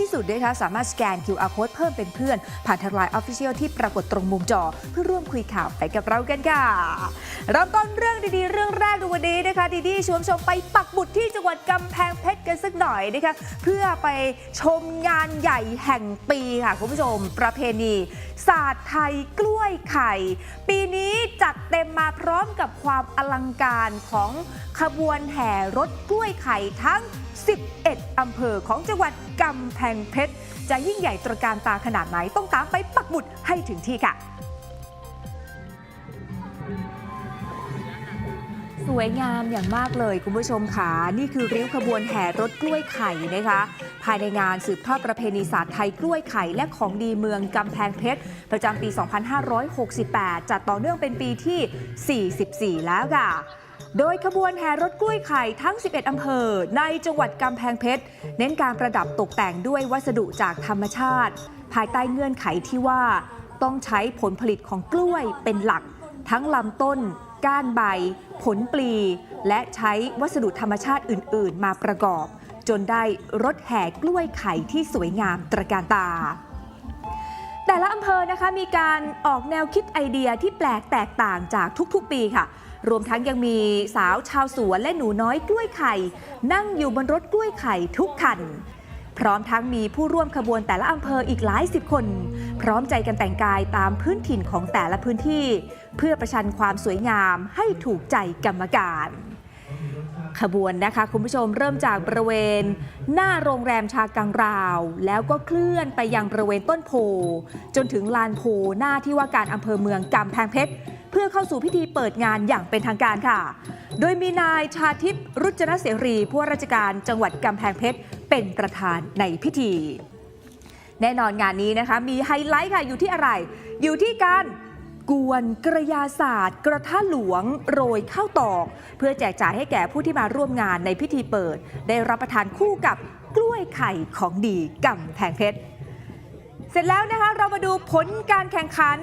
ที่สุดนะคะสามารถสแกน QR code เพิ่มเป็นเพื่อน ผ่านทางไลน์ Official ที่ปรากฏตรงมุมจอ เพื่อร่วมคุยข่าวไปกับเรากันค่ะเริ่มต้นเรื่องดีๆ เรื่องแรกในวันนี้นะคะ ดีดีชวนชมไปปักบุตรที่จังหวัดกำแพงเพชรกันสักหน่อยนะคะเพื่อไปชมงานใหญ่แห่งปีค่ะคุณผู้ชม ประเพณี ศาสตร์ไทยกล้วยไข่ ปีนี้จัดเต็มมาพร้อมกับความอลังการของขบวนแห่รถกล้วยไข่ทั้ง 11 อำเภอของจังหวัดกำแพงเพชร จะยิ่งใหญ่ตระการตาขนาดไหนต้องตามไปปักหมุดให้ถึงที่ค่ะ สวยงามอย่างมากเลยคุณผู้ชมค่ะ นี่คือริ้วขบวนแห่รถกล้วยไข่นะคะ ภายในงานสืบทอดประเพณีศาสตร์ไทยกล้วยไข่และของดีเมืองกำแพงเพชร ประจำปี 2568 จัดต่อเนื่องเป็นปีที่ 44 แล้วค่ะ โดยขบวนแห่รถกล้วยไข่ทั้ง 11 อำเภอ ในจังหวัดกำแพงเพชร เน้นการประดับตกแต่งด้วยวัสดุจากธรรมชาติ ภายใต้เงื่อนไขที่ว่า ต้องใช้ผลผลิตของกล้วยเป็นหลัก ทั้งลำต้น ก้านใบ ผลปลี และใช้วัสดุธรรมชาติอื่น ๆ มาประกอบ จนได้รถแห่กล้วยไข่ที่สวยงามตระการตาแต่ละอำเภอนะคะมีการออกแนวคิดไอเดียที่แปลกแตกต่างจากทุกๆปีค่ะ รวมทั้งยังมีสาวชาวสวนและหนูน้อยกล้วยไข่ นั่งอยู่บนรถกล้วยไข่ทุกคัน พร้อมทั้งมีผู้ร่วมขบวนแต่ละอำเภออีกหลายสิบคน พร้อมใจกันแต่งกายตามพื้นถิ่นของแต่ละพื้นที่ เพื่อประชันความสวยงามให้ถูกใจกรรมการขบวนนะคะคุณผู้ชมเริ่มจากบริเวณ หน้าโรงแรมชากังราว แล้วก็เคลื่อนไปยังบริเวณต้นโพ จนถึงลานโพหน้าที่ว่าการอำเภอเมืองกำแพงเพชร เพื่อเข้าสู่พิธีเปิดงานอย่างเป็นทางการค่ะ โดยมีนายชาทิพย์รุจนเสรีผู้ว่าราชการจังหวัดกำแพงเพชรเป็นประธานในพิธี แน่นอนงานนี้นะคะ มีไฮไลท์ค่ะอยู่ที่อะไร อยู่ที่การกวนกระยาศาสตร์ กระทะหลวง โรยข้าวตอก เพื่อแจกจ่ายให้แก่ผู้ที่มาร่วมงานในพิธีเปิด ได้รับประทานคู่กับกล้วยไข่ของดีกำแพงเพชร เสร็จแล้วนะคะเรามาดูผลการแข่งขัน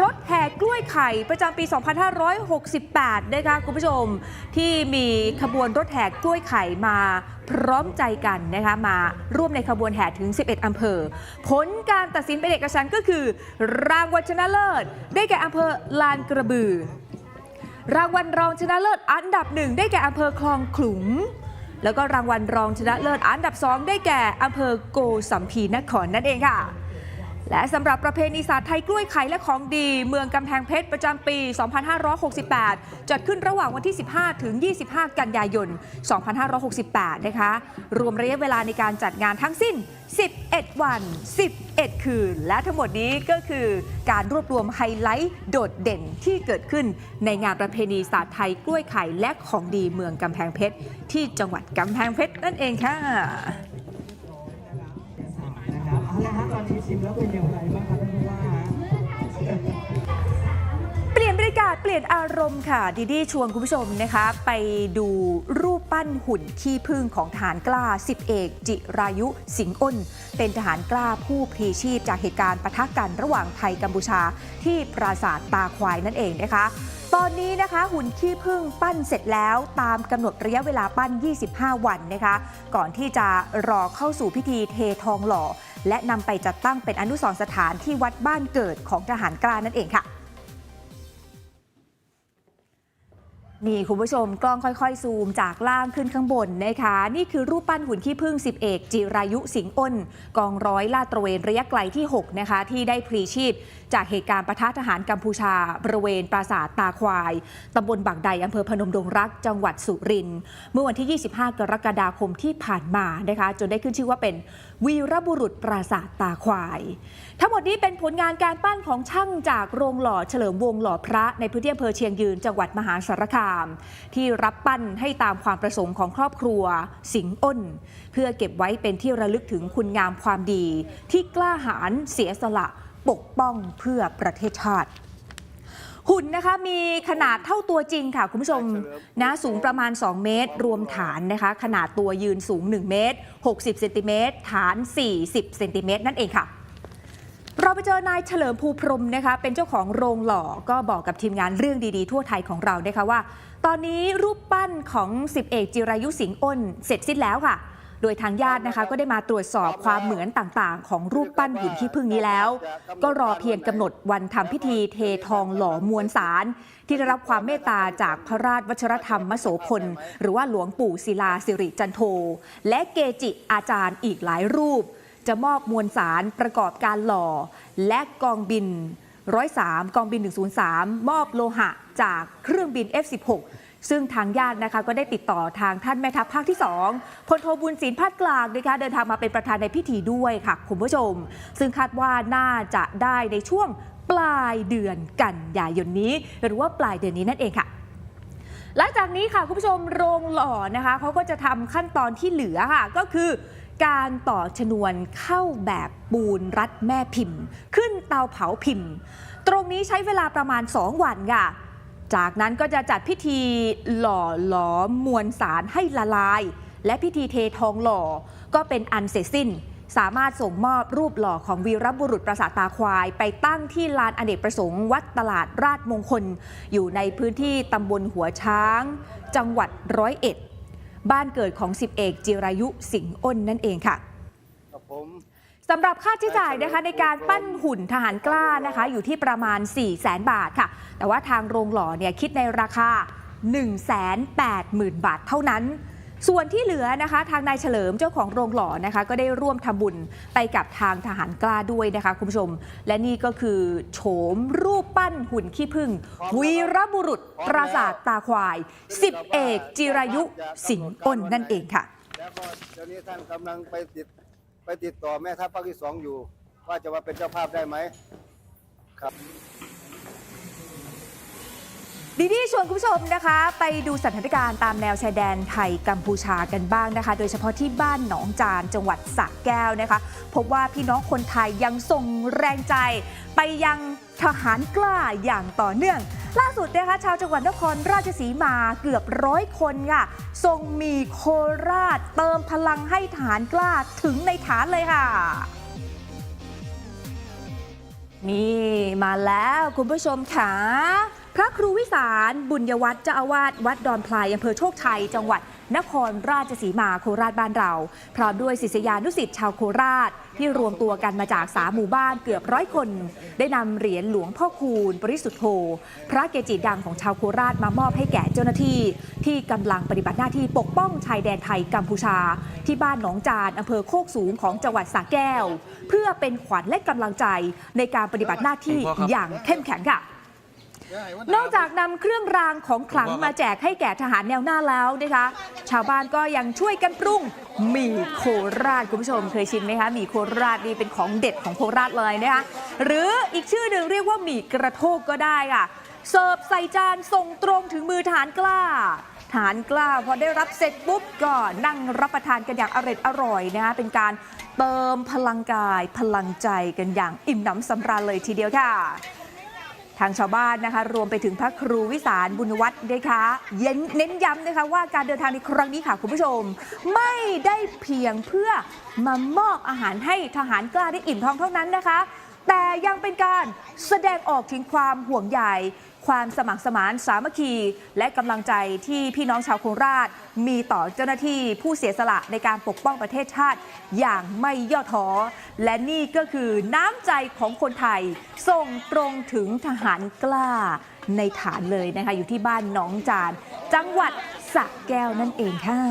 รถแห่กล้วยไข่ประจำปี 2568 นะคะคุณผู้ชม ที่มีขบวนรถแห่กล้วยไข่มาพร้อมใจกันนะคะมาร่วมในขบวนแห่ถึง 11 อำเภอ ผลการตัดสินเป็นเอกฉันท์ก็คือ รางวัลชนะเลิศ ได้แก่อำเภอลานกระบือ รางวัลรองชนะเลิศอันดับหนึ่งได้แก่อำเภอคลองขลุงแล้วก็รางวัลรองชนะเลิศอันดับ 2 ได้แก่อำเภอโกสัมพีนครนั่นเองค่ะ และสำหรับประเพณีศาสตร์ไทยกล้วยไข่และของดี เมืองกำแพงเพชรประจำปี 2568 จัดขึ้นระหว่างวันที่ 15 ถึง 25 กันยายน 2568 นะคะ รวมระยะเวลาในการจัดงานทั้งสิ้น 11 วัน 11 คืน และทั้งหมดนี้ก็คือการรวบรวมไฮไลท์โดดเด่นที่เกิดขึ้นในงานประเพณีศาสตร์ไทยกล้วยไข่และของดีเมืองกำแพงเพชรที่จังหวัดกำแพงเพชรนั่นเองค่ะ เอาละฮะตอนนี้ชิมแล้วเป็นอย่างไรบ้างครับท่านผู้ว่าเปลี่ยนบรรยากาศเปลี่ยนอารมณ์ค่ะ ดีดีชวนคุณผู้ชมนะคะ ไปดูรูปปั้นหุ่นขี้ผึ้งของทหารกล้าสิบเอก จิรายุสิงห์อ้น เป็นทหารกล้าผู้พลีชีพจากเหตุการณ์ปะทะกันระหว่างไทยกัมพูชาที่ปราสาทตาควายนั่นเองนะคะ ตอนนี้นะคะหุ่นขี้ผึ้งปั้นเสร็จแล้วตามกำหนดระยะเวลาปั้น 25 วันนะคะ ก่อนที่จะรอเข้าสู่พิธีเททองหล่อ และนำไปจัดตั้งเป็นอนุสรณ์สถานที่วัดบ้านเกิดของทหารกล้านั่นเองค่ะ นี่คุณผู้ชมกล้องค่อยๆ ซูมจากล่างขึ้นข้างบนนะคะ นี่คือรูปปั้นหุ่นขี้ผึ้งสิบเอก จิรายุสิงห์อ้น กองร้อยลาดตระเวนระยะไกลที่ 6 นะคะ ที่ได้พลีชีพ จากเหตุการณ์ประทะทหารกัมพูชา บริเวณปราสาทตาควายตำบลบางใดอำเภอพนมดงรัก จังหวัดสุรินทร์เมื่อวันที่ 25 กรกฎาคมที่ผ่านมานะคะ จนได้ขึ้นชื่อว่าเป็นวีรบุรุษปราสาทตาควาย ทั้งหมดนี้เป็นผลงานการปั้นของช่างจากโรงหล่อเฉลิมวงหล่อพระในพื้นที่อำเภอเชียงยืนจังหวัดมหาสารคาม ที่รับปั้นให้ตามความประสงค์ของครอบครัว สิงห์อ้น เพื่อเก็บไว้เป็นที่ระลึกถึงคุณงามความดี ที่กล้าหาญเสียสละปกป้องเพื่อประเทศชาติ หุ่นนะคะมีขนาดเท่าตัวจริงค่ะ คุณผู้ชมนะสูงประมาณ 2 เมตร รวมฐานนะคะ ขนาดตัวยืนสูง 1 เมตร 60เซนติเมตรฐาน 40เซนติเมตรนั่นเองค่ะ เราไปเจอนายเฉลิมภูพรมนะคะ เป็นเจ้าของโรงหล่อก็บอกกับทีมงานเรื่องดีๆ ทั่วไทยของเรานะคะว่า ตอนนี้รูปปั้นของสิบเอกจิรายุสิงห์อ้น เสร็จสิ้นแล้วค่ะ โดยทางญาตินะคะก็ได้มาตรวจสอบความเหมือนต่างๆ ของรูปปั้นหุ่นขี้ผึ้งนี้แล้ว ก็รอเพียงกำหนดวันทำพิธีเททองหล่อมวลสาร ที่ได้รับความเมตตาจากพระราชวัชรธรรมมโสพล หรือว่าหลวงปู่ศิลาสิริจันโท และเกจิอาจารย์อีกหลายรูป จะมอบมวลสารประกอบการหล่อ และกองบิน103 กองบิน 103 มอบโลหะจากเครื่องบิน F16 ซึ่งทางญาตินะคะก็ได้ติดต่อทางท่านแม่ทัพภาคที่2พลโทบุญศิลป์พาดกลางนะคะเดินทางมาเป็นประธานในพิธีด้วยค่ะคุณผู้ชม ซึ่งคาดว่าน่าจะได้ในช่วงปลายเดือนกันยายนนี้ หรือว่าปลายเดือนนี้นั่นเองค่ะหลังจากนี้ค่ะคุณผู้ชมโรงหล่อนะคะเขาก็จะทำขั้นตอนที่เหลือค่ะก็คือการต่อชนวนเข้าแบบปูนรัดแม่พิมพ์ ขึ้นเตาเผาพิมพ์ ตรงนี้ใช้เวลาประมาณ 2 วันค่ะ จากนั้นก็จะจัดพิธีหล่อหลอมมวลสารให้ละลาย และพิธีเททองหล่อก็เป็นอันเสร็จสิ้น สามารถส่งมอบรูปหล่อของวีรบุรุษประสาทตาควาย ไปตั้งที่ลานอเนกประสงค์วัดตลาดราชมงคล อยู่ในพื้นที่ตำบลหัวช้าง จังหวัดร้อยเอ็ด บ้านเกิดของสิบเอกจิรายุสิงห์อ้นนั่นเองค่ะครับผม สำหรับค่าใช้จ่ายนะคะในการปั้นหุ่นทหารกล้านะคะอยู่ที่ประมาณ 4 0 0แสนบาทค่ะ แต่ว่าทางโรงหล่อเนี่ยคิดในราคา 1 8 0 0 0 0 บาทเท่านั้นส่วนที่เหลือนะคะ ทางนายเฉลิมเจ้าของโรงหล่อนะคะ ก็ได้ร่วมทำบุญไปกับทางทหารกล้าด้วยนะคะคุณผู้ชม และนี่ก็คือโฉมรูปปั้นหุ่นขี้ผึ้งวีรบุรุษปราสาทตาควายสิบเอกจิรายุสิงห์อ้นนั่นเองค่ะแล้วก็เดี๋ยวนี้ท่านกำลังไปติด ไปติดต่อแม่ทัพภาคที่สองอยู่ ว่าจะมาเป็นเจ้าภาพได้ไหมครับ ดีดีชวนคุณผู้ชมนะคะ ไปดูสถานการณ์ตามแนวชายแดนไทยกัมพูชากันบ้างนะคะ โดยเฉพาะที่บ้านหนองจานจังหวัดสระแก้วนะคะ พบว่าพี่น้องคนไทยยังส่งแรงใจไปยัง ทหารกล้าอย่างต่อเนื่อง ล่าสุดนะคะชาวจังหวัดนครราชสีมาเกือบร้อยคนค่ะทรงมีโคราชเติมพลังให้ฐานกล้าถึงในฐานเลยค่ะนี่มาแล้วคุณผู้ชมค่ะ พระครูวิสารบุญยวัฒน์เจ้าอาวาสวัดดอนพลายอำเภอโชคชัย จังหวัดนครราชสีมาโคราชบ้านเรา พร้อมด้วยศิษยานุสิษย์ชาวโคราช ที่รวมตัวกันมาจากสามหมู่บ้านเกือบร้อยคน ได้นำเหรียญหลวงพ่อคูณปริสุทธโธพระเกจิดังของชาวโคราชมามอบให้แก่เจ้าหน้าที่ ที่กำลังปฏิบัติหน้าที่ปกป้องชายแดนไทยกัมพูชา ที่บ้านหนองจานอำเภอโคกสูงของจังหวัดสระแก้ว เพื่อเป็นขวัญและกำลังใจในการปฏิบัติหน้าที่อย่างเข้มแข็งค่ะ นอกจากนำเครื่องรางของขลังมาแจกให้แก่ทหารแนวหน้าแล้วนะคะ ชาวบ้านก็ยังช่วยกันปรุงหมี่โคราชคุณผู้ชมเคยชิมไหมคะหมี่โคราชนี่เป็นของเด็ดของโคราชเลยนะคะหรืออีกชื่อหนึ่งเรียกว่าหมี่กระโทกก็ได้ค่ะ เสิร์ฟใส่จานส่งตรงถึงมือทหารกล้าทหารกล้าพอได้รับเสร็จปุ๊บก็นั่งรับประทานกันอย่างอร่อยอร่อยนะคะเป็นการเติมพลังกายพลังใจกันอย่างอิ่มหนำสำราญเลยทีเดียวค่ะ ทางชาวบ้านนะคะ รวมไปถึงพระครูวิสารบุญวัฒน์นะคะเย็นเน้นย้ำนะคะว่าการเดินทางในครั้งนี้ค่ะคุณผู้ชม ไม่ได้เพียงเพื่อมามอบอาหารให้ทหารกล้าได้อิ่มท้องเท่านั้นนะคะ แต่ยังเป็นการแสดงออกถึงความห่วงใย ความสมัครสมานสามัคคี และกำลังใจที่พี่น้องชาวโคราช มีต่อเจ้าหน้าที่ผู้เสียสละในการปกป้องประเทศชาติ อย่างไม่ย่อท้อ และนี่ก็คือน้ำใจของคนไทย ส่งตรงถึงทหารกล้าในฐานเลยนะคะ อยู่ที่บ้านหนองจาน จังหวัดสระแก้วนั่นเองค่ะ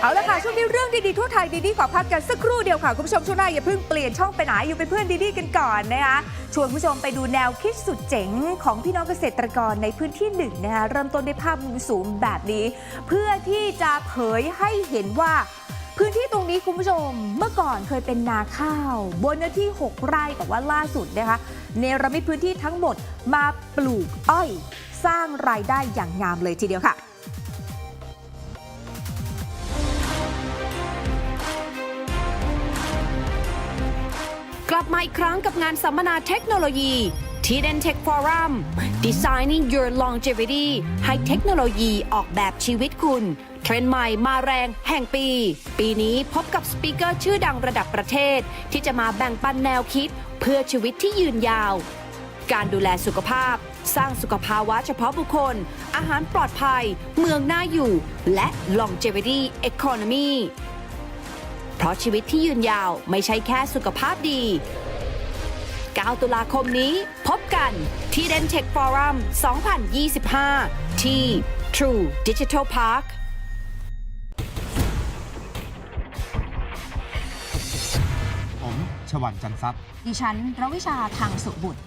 เอาละค่ะช่วงนี้เรื่องดีๆทั่วไทยดีๆขอพักกันสักครู่เดียวค่ะคุณผู้ชมช่วงหน้าอย่าเพิ่งเปลี่ยนช่องไปไหนอยู่เป็นเพื่อนดีๆกันก่อนนะคะชวนคุณผู้ชมไปดูแนวคิดสุดเจ๋งของพี่น้องเกษตรกรในพื้นที่หนึ่งนะคะเริ่มต้นด้วยภาพมุมสูงแบบนี้ เพื่อที่จะเผยให้เห็นว่าพื้นที่ตรงนี้คุณผู้ชมเมื่อก่อนเคยเป็นนาข้าวบนเนื้อที่ 6 ไร่แต่ว่าล่าสุดนะคะเนรมิตพื้นที่ทั้งหมดมาปลูกอ้อย สร้างรายได้อย่างงามเลยทีเดียวค่ะ บมาอีกครั้งกับงานสัมมนาเทคโนโลยี t d e n Tech Forum Designing Your Longevity ให้เทคโนโลยีออกแบบชีวิตคุณ เทรนด์ใหม่มาแรงแห่งปี ปีนี้พบกับสปีกเกอร์ชื่อดังระดับประเทศ ที่จะมาแบ่งปันแนวคิด เพื่อชีวิตที่ยืนยาว การดูแลสุขภาพ สร้างสุขภาวะเฉพาะบุคคล อาหารปลอดภัย เมืองน่าอยู่ และ longevity economy เพราะชีวิตที่ยืนยาวไม่ใช่แค่สุขภาพดี 9 ตุลาคมนี้พบกันที่ Dentech Forum 2025 ที่ True Digital Park ผมชวันจันทรัพย์ ดิฉันรวิชาทางสุบุตร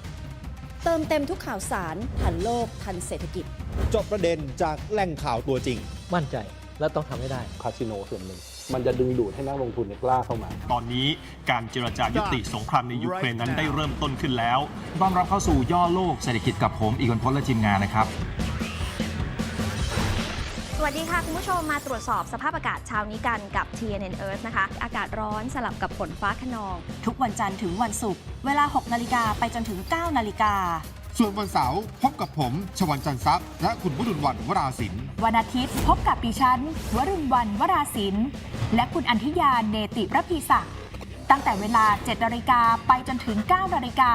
เติมเต็มทุกข่าวสารทันโลกทันเศรษฐกิจ จบประเด็นจากแหล่งข่าวตัวจริง มั่นใจและต้องทำให้ได้ คาสิโนส่วนหนึ่ง มันจะดึงดูดให้นักลงทุนเนี่ยกล้าเข้ามา ตอนนี้การเจรจายุติสงครามในยูเครนนั้นได้เริ่มต้นขึ้นแล้วต้อนรับเข้าสู่ย่อโลกเศรษฐกิจกับผมอีกคนพลและทีมงานนะครับ สวัสดีค่ะ คุณผู้ชมมาตรวจสอบสภาพอากาศเช้านี้กันกับ TNN Earth นะคะ อากาศร้อนสลับกับฝนฟ้าขนอง ทุกวันจันทร์ถึงวันศุกร์เวลา 6 นาฬิกาไปจนถึง 9 นาฬิกา ส่วนวันเสาร์พบกับผมชวันจันทรัพย์ และคุณวรุณวันวราศิลป์วันอาทิตย์พบกับดิฉันวรุณวันวราศิลป์และคุณอันธิยาเนติระพีศักดิ์ตั้งแต่เวลา 7นาฬิกาไปจนถึง 9นาฬิกา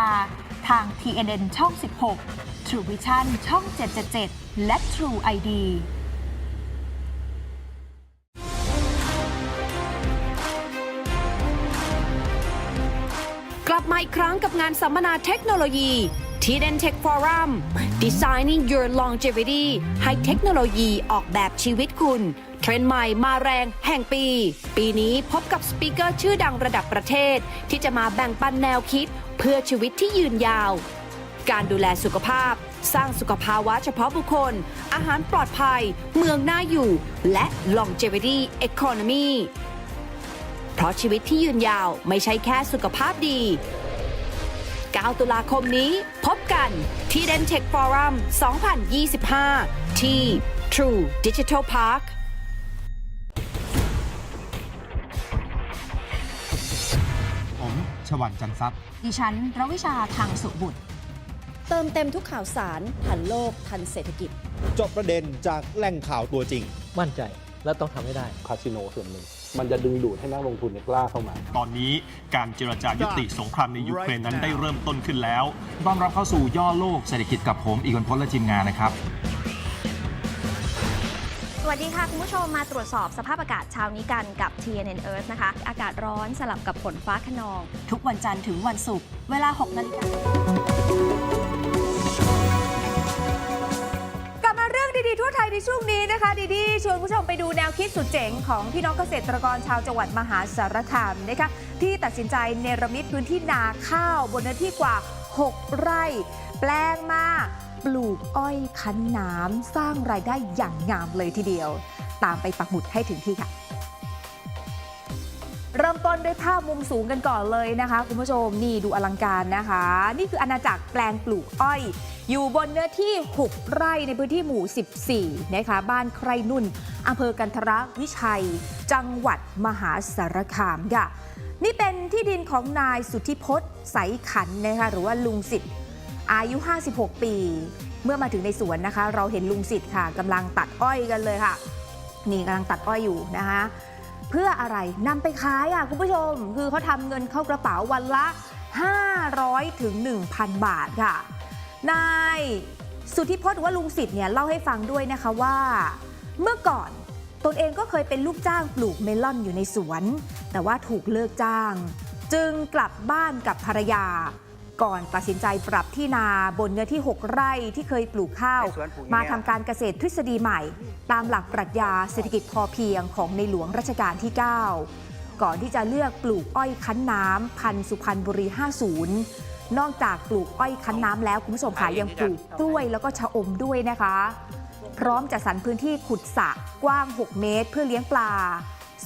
ทาง TNN ช่อง 16 True Vision ช่อง 777 และ True ID กลับมาอีกครั้งกับงานสัมมนาเทคโนโลยี ที่ Dentech Forum Designing Your Longevity ให้เทคโนโลยีออกแบบชีวิตคุณ เทรนด์ใหม่มาแรงแห่งปี ปีนี้พบกับสปีกเกอร์ชื่อดังระดับประเทศ ที่จะมาแบ่งปันแนวคิด เพื่อชีวิตที่ยืนยาว การดูแลสุขภาพ สร้างสุขภาวะเฉพาะบุคคล อาหารปลอดภัย เมืองน่าอยู่ และ longevity economy เพราะชีวิตที่ยืนยาวไม่ใช่แค่สุขภาพดี 9 ตุลาคมนี้ พบกันที่ Dentech Forum 2025 ที่ True Digital Park ผมชวันจันทรัพย์ ดิฉันรวิชาทางสุบุตร เติมเต็มทุกข่าวสารทันโลกทันเศรษฐกิจ จบประเด็นจากแหล่งข่าวตัวจริง มั่นใจและต้องทำให้ได้ คาสิโนส่วนหนึ่ง มันจะดึงดูดให้นักลงทุนเนี่ยกล้าเข้ามา ตอนนี้การเจรจายุติสงครามในยูเครนนั้นได้เริ่มต้นขึ้นแล้วต้อนรับเข้าสู่ย่อโลกเศรษฐกิจกับผมอีกคนพลและทีมงานนะครับ สวัสดีค่ะ คุณผู้ชมมาตรวจสอบสภาพอากาศเช้านี้กันกับ TNN Earth นะคะ อากาศร้อนสลับกับฝนฟ้าขนอง ทุกวันจันทร์ถึงวันศุกร์เวลา 6 นาฬิกา ดีๆทั่วไทยในช่วงนี้นะคะ ดีๆชวนผู้ชมไปดูแนวคิดสุดเจ๋งของพี่น้องเกษตรกรชาวจังหวัดมหาสารคามนะคะที่ตัดสินใจเนรมิตพื้นที่นาข้าวบนเนื้อที่กว่า 6 ไร่ แปลงมาปลูกอ้อยคั้นน้ำสร้างรายได้อย่างงามเลยทีเดียว ตามไปปักหมุดให้ถึงที่ค่ะ ต้นด้วยภาพมุมสูงกันก่อนเลยนะคะ คุณผู้ชมนี่ดูอลังการนะคะ นี่คืออาณาจักรแปลงปลูกอ้อย อยู่บนเนื้อที่ 6 ไร่ในพื้นที่หมู่ 14 นะคะ บ้านใครนุ่นอำเภอกันทรวิชัย จังหวัดมหาสารคามค่ะ นี่เป็นที่ดินของนายสุทธิพจน์ใสขันนะคะหรือว่าลุงสิทธิ์อายุ 56 ปี เมื่อมาถึงในสวนนะคะ เราเห็นลุงสิทธิ์ค่ะกำลังตัดอ้อยกันเลยค่ะ นี่กำลังตัดอ้อยอยู่นะคะ เพื่ออะไรนำไปขายอะคุณผู้ชม คือเขาทำเงินเข้ากระเป๋าวันละ 500ถึง1,000 บาทค่ะ นายสุทธิพจน์หรือว่าลุงสิทธิ์เนี่ยเล่าให้ฟังด้วยนะคะว่า เมื่อก่อนตนเองก็เคยเป็นลูกจ้างปลูกเมลอนอยู่ในสวน แต่ว่าถูกเลิกจ้าง จึงกลับบ้านกับภรรยา ก่อนตัดสินใจปรับที่นาบนเนื้อที่ 6 ไร่ที่เคยปลูกข้าว มาทำการเกษตรทฤษฎีใหม่ ตามหลักปรัชญาเศรษฐกิจพอเพียงของในหลวงรัชกาลที่ 9 ก่อนที่จะเลือกปลูกอ้อยคั้นน้ำพันธุ์สุพรรณบุรี 50 นอกจากปลูกอ้อยคั้นน้ำแล้วคุณผู้ชมค่ะยังปลูกกล้วยแล้วก็ชะอมด้วยนะคะ พร้อมจัดสรรพื้นที่ขุดสระกว้าง 6 เมตร เพื่อเลี้ยงปลา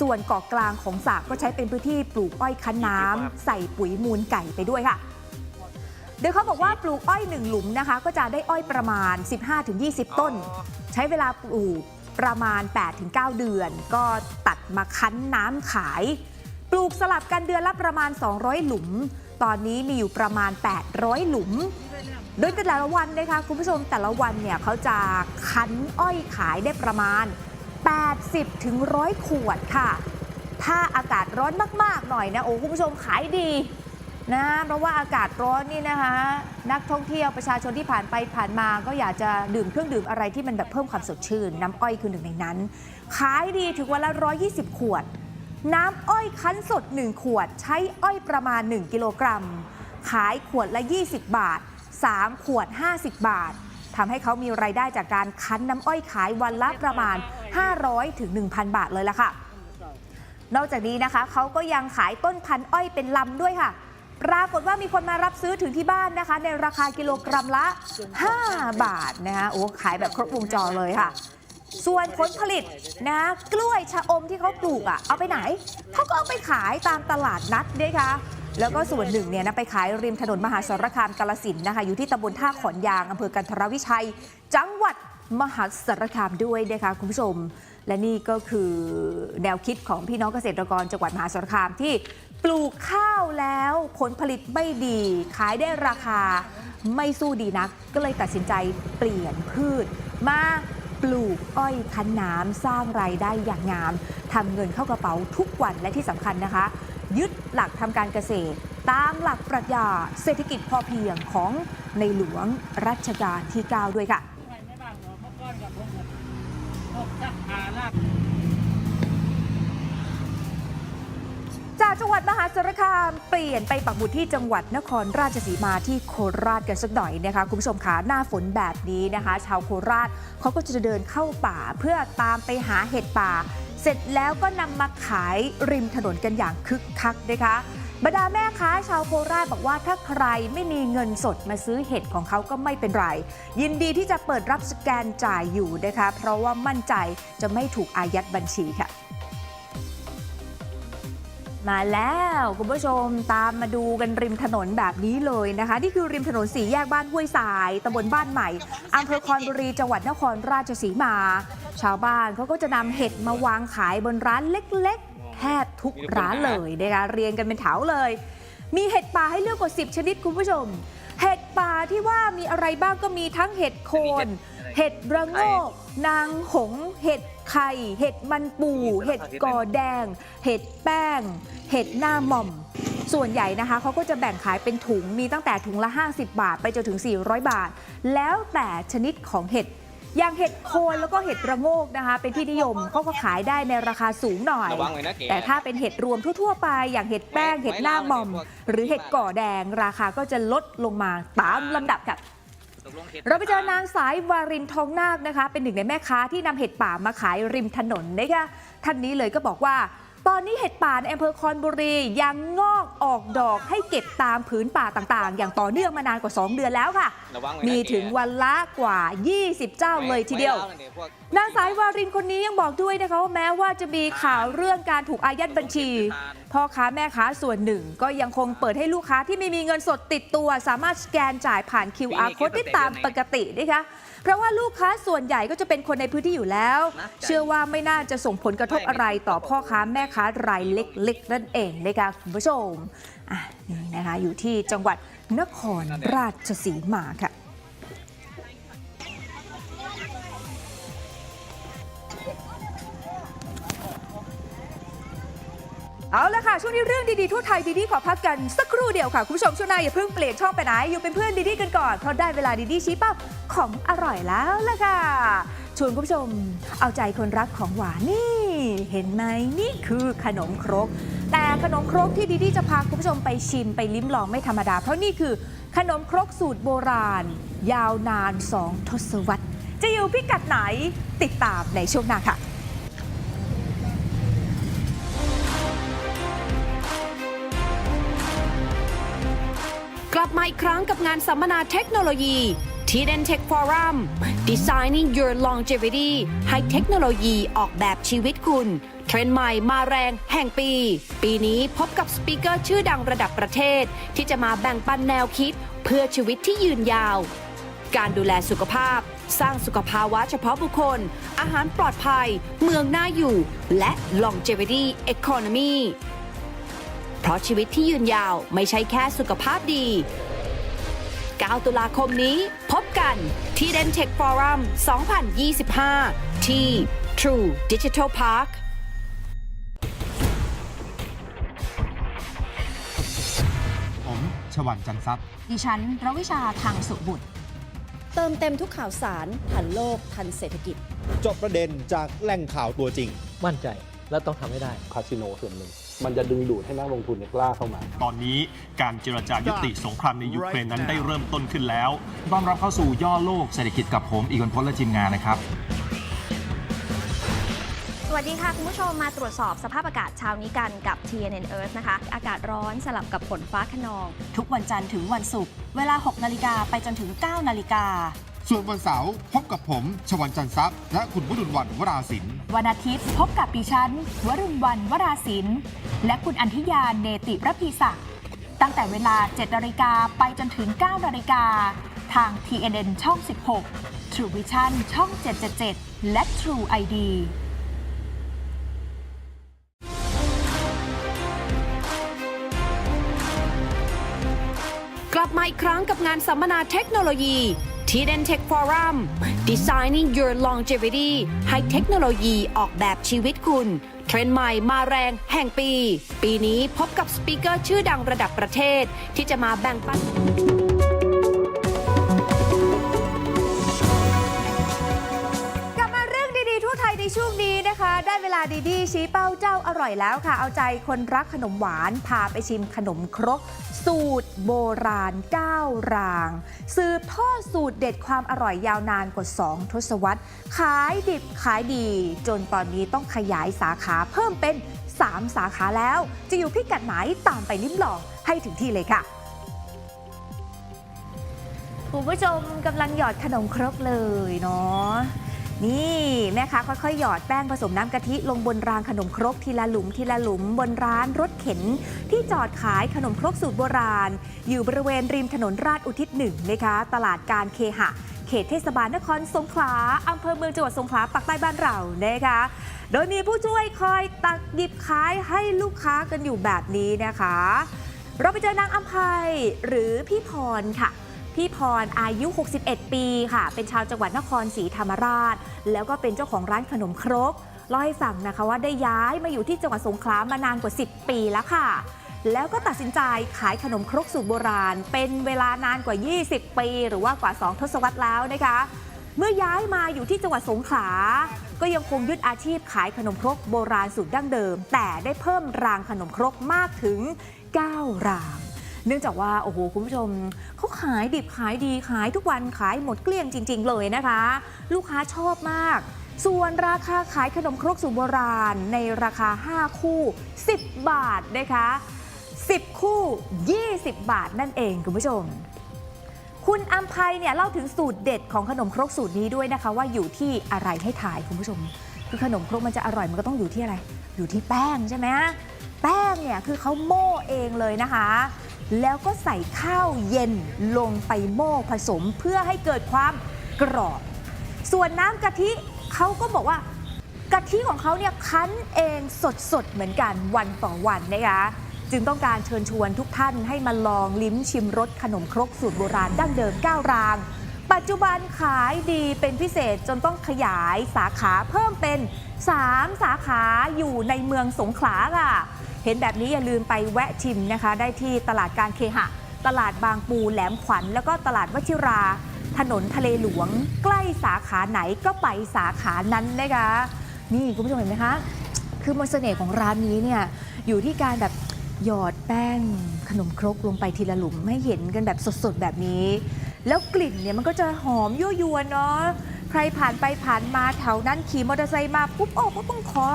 ส่วนเกาะกลางของสระก็ใช้เป็นพื้นที่ปลูกอ้อยคั้นน้ำใส่ปุ๋ยมูลไก่ไปด้วยค่ะ โดยเขาบอกว่าปลูกอ้อยหนึ่งหลุมนะคะ ก็จะได้อ้อยประมาณ 15-20 ต้น ใช้เวลาปลูกประมาณ 8-9 เดือน ก็ตัดมาคั้นน้ำขาย ปลูกสลับกันเดือนละประมาณ 200 หลุม ตอนนี้มีอยู่ประมาณ 800 หลุม โดยแต่ละวันนะคะคุณผู้ชมแต่ละวันเนี่ยเขาจะคั้นอ้อยขายได้ประมาณ 80ถึง100ขวดค่ะ ถ้าอากาศร้อนมาก ๆ หน่อยนะโอ้คุณผู้ชมขายดี นะเพราะว่าอากาศร้อนนี่นะคะ นักท่องเที่ยวประชาชนที่ผ่านไปผ่านมาก็อยากจะดื่มเครื่องดื่มอะไรที่มันแบบเพิ่มความสดชื่น น้ำอ้อยคือหนึ่งในนั้น ขายดีถึงวันละ 120 ขวด น้ำอ้อยคั้นสด 1 ขวด ใช้อ้อยประมาณ 1 กิโลกรัม ขายขวดละ 20 บาท 3 ขวด 50 บาททำให้เขามีรายได้จากการคั้นน้ำอ้อยขายวันละประมาณ 500ถึง1,000 บาทเลยล่ะค่ะ นอกจากนี้นะคะเขาก็ยังขายต้นพันธุ์อ้อยเป็นลำด้วยค่ะ ปรากฏว่ามีคนมารับซื้อถึงที่บ้านนะคะ ในราคากิโลกรัมละ 5 บาทนะคะโอ้ขายแบบครบวงจรเลยค่ะ ส่วนผลผลิตนะกล้วยชะอมที่เขาปลูกอะ่ะเอาไปไหนเขาก็เอาไปขายตามตลาดนัดด้วยค่ะแล้วก็ส่วนหนึ่งเนี่ยนะไปขายริมถนนมหาสารคามกาลสินนะคะ อยู่ที่ตำบลท่าขอนยางอำเภอกันทรวิชัย จังหวัดมหาสารคามด้วยนะคะคุณผู้ชม และนี่ก็คือแนวคิดของพี่น้องเกษตรกรจังหวัดมหาสารคามที่ ปลูกข้าวแล้วผลผลิตไม่ดี ขายได้ราคาไม่สู้ดีนัก ก็เลยตัดสินใจเปลี่ยนพืช มาปลูกอ้อยคั้นน้ำสร้างรายได้อย่างงามทำเงินเข้ากระเป๋าทุกวันและที่สำคัญนะคะ ยึดหลักทำการเกษตร ตามหลักปรัชญาเศรษฐกิจพอเพียงของในหลวงรัชกาลที่ 9 ด้วยค่ะ จากจังหวัดมหาสารคามเปลี่ยนไปปักหมุดที่จังหวัดนครราชสีมาที่โคราชกันสักหน่อยนะคะ คุณผู้ชมคะหน้าฝนแบบนี้นะคะ ชาวโคราชเขาก็จะเดินเข้าป่าเพื่อตามไปหาเห็ดป่า เสร็จแล้วก็นำมาขายริมถนนกันอย่างคึกคักนะคะบรรดาแม่ค้าชาวโคราชบอกว่าถ้าใครไม่มีเงินสดมาซื้อเห็ดของเขาก็ไม่เป็นไร ยินดีที่จะเปิดรับสแกนจ่ายอยู่นะคะ เพราะว่ามั่นใจจะไม่ถูกอายัดบัญชีค่ะ มาแล้วคุณผู้ชมตามมาดูกันริมถนนแบบนี้เลยนะคะ นี่คือริมถนนสี่แยกบ้านห้วยทรายตำบลบ้านใหม่อำเภอคอนบุรีจังหวัดนครราชสีมา ชาวบ้านเขาก็จะนำเห็ดมาวางขายบนร้านเล็กๆแทบทุกร้านเลยนะคะเรียงกันเป็นแถวเลย มีเห็ดป่าให้เลือกกว่า 10 ชนิดคุณผู้ชม เห็ดป่าที่ว่ามีอะไรบ้างก็มีทั้งเห็ดโคน เห็ดระโงก นางหงส์เห็ดไข่ เห็ดมันปู เห็ดกอแดง เห็ดแป้ง เห็ดหน้าหม่อม ส่วนใหญ่นะคะเขาก็จะแบ่งขายเป็นถุงมีตั้งแต่ถุงละ 50 บาท ไปจนถึง 400 บาท แล้วแต่ชนิดของเห็ดอย่างเห็ดโคนแล้วก็เห็ดระโงกนะคะ เป็นที่นิยมเขาก็ขายได้ในราคาสูงหน่อย แต่ถ้าเป็นเห็ดรวมทั่ว ๆ ไป อย่างเห็ดแป้งเห็ดหน้าหม่อม หรือเห็ดก่อแดงราคาก็จะลดลงมาตามลำดับค่ะ เราไปเจอนางสายวารินทองนาคนะคะ เป็นหนึ่งในแม่ค้าที่นำเห็ดป่ามาขายริมถนนนะคะท่านนี้เลยก็บอกว่า ตอนนี้เห็ดป่าในอำเภอคอนบุรียังงอกออกดอกให้เก็บตามผืนป่าต่างๆ อย่างต่อเนื่องมานานกว่า 2 เดือนแล้วค่ะ มีถึงวันละกว่า 20 เจ้าเลยทีเดียวนางสายวารินคนนี้ยังบอกด้วยนะคะว่าแม้ว่าจะมีข่าวเรื่องการถูกอายัดบัญชีพ่อค้าแม่ค้าส่วนหนึ่ง ก็ยังคงเปิดให้ลูกค้าที่ไม่มีเงินสดติดตัว สามารถสแกนจ่ายผ่าน QR code ได้ตามปกตินะคะ เพราะว่าลูกค้าส่วนใหญ่ก็จะเป็นคนในพื้นที่อยู่แล้ว เชื่อว่าไม่น่าจะส่งผลกระทบอะไรต่อพ่อค้าแม่ค้ารายเล็กๆนั่นเองนะคะคุณผู้ชมอะนี่นะคะอยู่ที่จังหวัดนครราชสีมาค่ะ เอาละค่ะ ช่วงนี้เรื่องดีๆทั่วไทยดีๆขอพักกันสักครู่เดียวค่ะ คุณผู้ชมช่วงหน้าอย่าเพิ่งเปลี่ยนช่องไปไหน อยู่เป็นเพื่อนดีๆกันก่อน เพราะได้เวลาดีๆชี้เป้าของอร่อยแล้วล่ะค่ะชวนคุณผู้ชมเอาใจคนรักของหวานนี่ เห็นไหมนี่คือขนมครก แต่ขนมครกที่ดีๆจะพาคุณผู้ชมไปชิมไปลิ้มลองไม่ธรรมดา เพราะนี่คือขนมครกสูตรโบราณ ยาวนานสองทศวรรษ จะอยู่พิกัดไหนติดตามในช่วงหน้าค่ะ มาอีกครั้งกับงานสัมมนาเทคโนโลยี Tiden Tech Forum Designing Your Longevity ให้เทคโนโลยีออกแบบชีวิตคุณ เทรนด์ใหม่มาแรงแห่งปี ปีนี้พบกับสปีกเกอร์ชื่อดังระดับประเทศ ที่จะมาแบ่งปันแนวคิด เพื่อชีวิตที่ยืนยาว การดูแลสุขภาพ สร้างสุขภาวะเฉพาะบุคคล อาหารปลอดภัย เมืองน่าอยู่ และ longevity economy เพราะชีวิตที่ยืนยาวไม่ใช่แค่สุขภาพดี 9 ตุลาคมนี้ พบกันที่ Dentech Forum 2025 ที่ True True Digital Park ผมชวันจันทรัพย์ ดิฉันรวิชาทางสุบุตร เติมเต็มทุกข่าวสารทันโลกทันเศรษฐกิจ จบประเด็นจากแหล่งข่าวตัวจริง มั่นใจและต้องทำให้ได้ คาสิโนส่วนหนึ่ง มันจะดึงดูดให้นักลงทุนเนี่ยกล้าเข้ามา ตอนนี้การเจรจายุติสงครามในยูเครนนั้นได้เริ่มต้นขึ้นแล้วต้อนรับเข้าสู่ย่อโลกเศรษฐกิจกับผมอีกคนพลและทีมงานนะครับ สวัสดีค่ะ คุณผู้ชมมาตรวจสอบสภาพอากาศเช้านี้กันกับ TNN Earth นะคะ อากาศร้อนสลับกับฝนฟ้าขนอง ทุกวันจันทร์ถึงวันศุกร์เวลา 6 นาฬิกาไปจนถึง 9 นาฬิกา ส่วนวันเสาร์พบกับผม ชวันจันทรัพย์และคุณวรุณวันวราศิลป์วันอาทิตย์พบกับดิฉัน วรุณวันวราศิลป์และคุณอันธิยาเนติระพีศักดิ์ตั้งแต่เวลา 7นาฬิกาไปจนถึง 9นาฬิกาทาง TNN ช่อง 16 True Vision ช่อง 777 และ True ID กลับมาอีกครั้งกับงานสัมมนาเทคโนโลยี Tiden Tech Forum Designing Your Longevity ให้เทคโนโลยีออกแบบชีวิตคุณ เทรนด์ใหม่มาแรงแห่งปี ปีนี้พบกับสปีกเกอร์ชื่อดังระดับประเทศที่จะมาแบ่งปัน ช่วงนี้นะคะ ได้เวลาดีๆ ชี้เป้าเจ้าอร่อยแล้วค่ะ เอาใจคนรักขนมหวาน พาไปชิมขนมครก สูตรโบราณ 9 ราง สืบทอดสูตรเด็ดความอร่อยยาวนานกว่า 2 ทศวรรษ ขายดิบขายดี จนตอนนี้ต้องขยายสาขาเพิ่มเป็น 3 สาขาแล้ว จะอยู่พิกัดไหนตามไปลิ้มลองให้ถึงที่เลยค่ะคุณผู้ชมกำลังหยอดขนมครกเลยเนาะ นี่แม่ค้าค่อยๆ หยอดแป้งผสมน้ำกะทิลงบนรางขนมครกทีละหลุมทีละหลุมบนร้านรถเข็น ที่จอดขายขนมครกสูตรโบราณ อยู่บริเวณริมถนนราชอุทิศหนึ่งนะคะตลาดการเคหะ เขตเทศบาลนครสงขลาอำเภอเมืองจังหวัดสงขลาปักใต้บ้านเรานะคะ โดยมีผู้ช่วยคอยตักหยิบขายให้ลูกค้ากันอยู่แบบนี้นะคะ เราไปเจอนางอัมภัยหรือพี่พรค่ะ พี่พรอายุ 61 ปีค่ะ เป็นชาวจังหวัดนครศรีธรรมราช แล้วก็เป็นเจ้าของร้านขนมครกเล่าให้ฟังนะคะว่าได้ย้ายมาอยู่ที่จังหวัดสงขลามานานกว่า 10 ปีแล้วค่ะ แล้วก็ตัดสินใจขายขนมครกสูตรโบราณ เป็นเวลานานกว่า 20 ปี หรือว่ากว่า 2 ทศวรรษแล้วนะคะ เมื่อย้ายมาอยู่ที่จังหวัดสงขลา ก็ยังคงยึดอาชีพขายขนมครกโบราณสูตรดั้งเดิม แต่ได้เพิ่มรางขนมครกมากถึง 9 ราง เนื่องจากว่าโอ้โหคุณผู้ชมเขาขายดิบขายดีขายทุกวันขายหมดเกลี้ยงจริง ๆ เลยนะคะ ลูกค้าชอบมาก ส่วนราคาขายขนมครกสูตรโบราณ ในราคา 5 คู่ 10 บาทนะคะ 10 คู่ 20 บาทนั่นเองคุณผู้ชมคุณอัมภัยเนี่ยเล่าถึงสูตรเด็ดของขนมครกสูตรนี้ด้วยนะคะ ว่าอยู่ที่อะไรให้ถ่ายคุณผู้ชม คือขนมครกมันจะอร่อยมันก็ต้องอยู่ที่อะไร อยู่ที่แป้งใช่ไหมแป้งเนี่ยคือเขาโม่เองเลยนะคะ แล้วก็ใส่ข้าวเย็นลงไปโม่ผสมเพื่อให้เกิดความกรอบ ส่วนน้ำกะทิเขาก็บอกว่ากะทิของเขาเนี่ยคั้นเองสดๆ เหมือนกันวันต่อวันนะคะจึงต้องการเชิญชวนทุกท่านให้มาลองลิ้มชิมรสขนมครกสูตรโบราณดั้งเดิม9ราง ปัจจุบันขายดีเป็นพิเศษจนต้องขยายสาขาเพิ่มเป็น 3 สาขาอยู่ในเมืองสงขลาค่ะ เห็นแบบนี้อย่าลืมไปแวะชิมนะคะ ได้ที่ตลาดการเคหะ ตลาดบางปูแหลมขวัญ แล้วก็ตลาดวชิรา ถนนทะเลหลวง ใกล้สาขาไหนก็ไปสาขานั้นนะคะ นี่คุณผู้ชมเห็นไหมคะ คือมนต์เสน่ห์ของร้านนี้เนี่ยอยู่ที่การแบบหยอดแป้งขนมครกลงไปทีละหลุมให้เห็นกันแบบสดๆแบบนี้ แล้วกลิ่นเนี่ยมันก็จะหอมยั่วยวนเนาะใครผ่านไปผ่านมาแถวนั้นขี่มอเตอร์ไซค์มาปุ๊บโอ้ก็ต้องขอ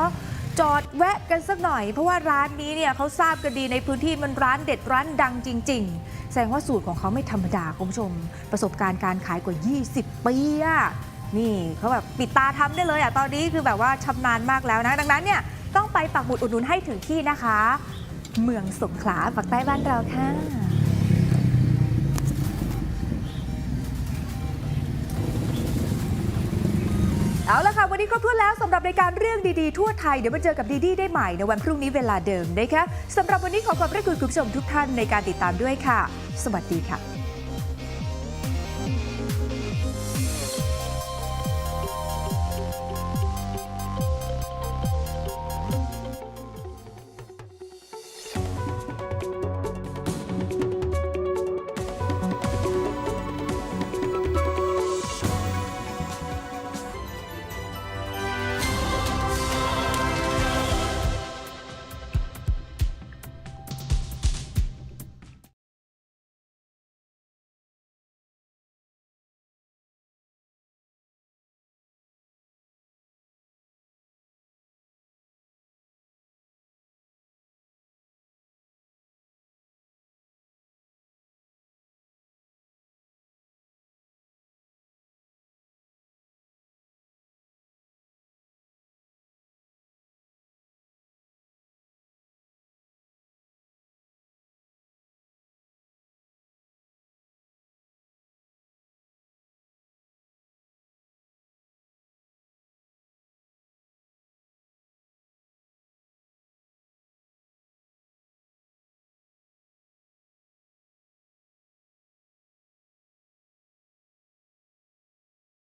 จอดแวะกันสักหน่อย เพราะว่าร้านนี้เนี่ยเขาทราบกันดีในพื้นที่มันร้านเด็ดร้านดังจริง ๆ แสดงว่าสูตรของเขาไม่ธรรมดาคุณผู้ชม ประสบการณ์การขายกว่า 20 ปีอะนี่เขาแบบปิดตาทำได้เลยอะตอนนี้คือแบบว่าชำนาญมากแล้วนะ ดังนั้นเนี่ยต้องไปปักหมุดอุดหนุนให้ถึงที่นะคะ เมืองสงขลาปักใต้บ้านเราค่ะ เอาละค่ะ วันนี้ครบถ้วนแล้วสำหรับรายการเรื่องดีๆทั่วไทย เดี๋ยวมาเจอกับดีดีได้ใหม่ในวันพรุ่งนี้เวลาเดิมนะคะสำหรับวันนี้ขอขอบพระคุณคุณผู้ชมทุกท่านในการติดตามด้วยค่ะ สวัสดีค่ะ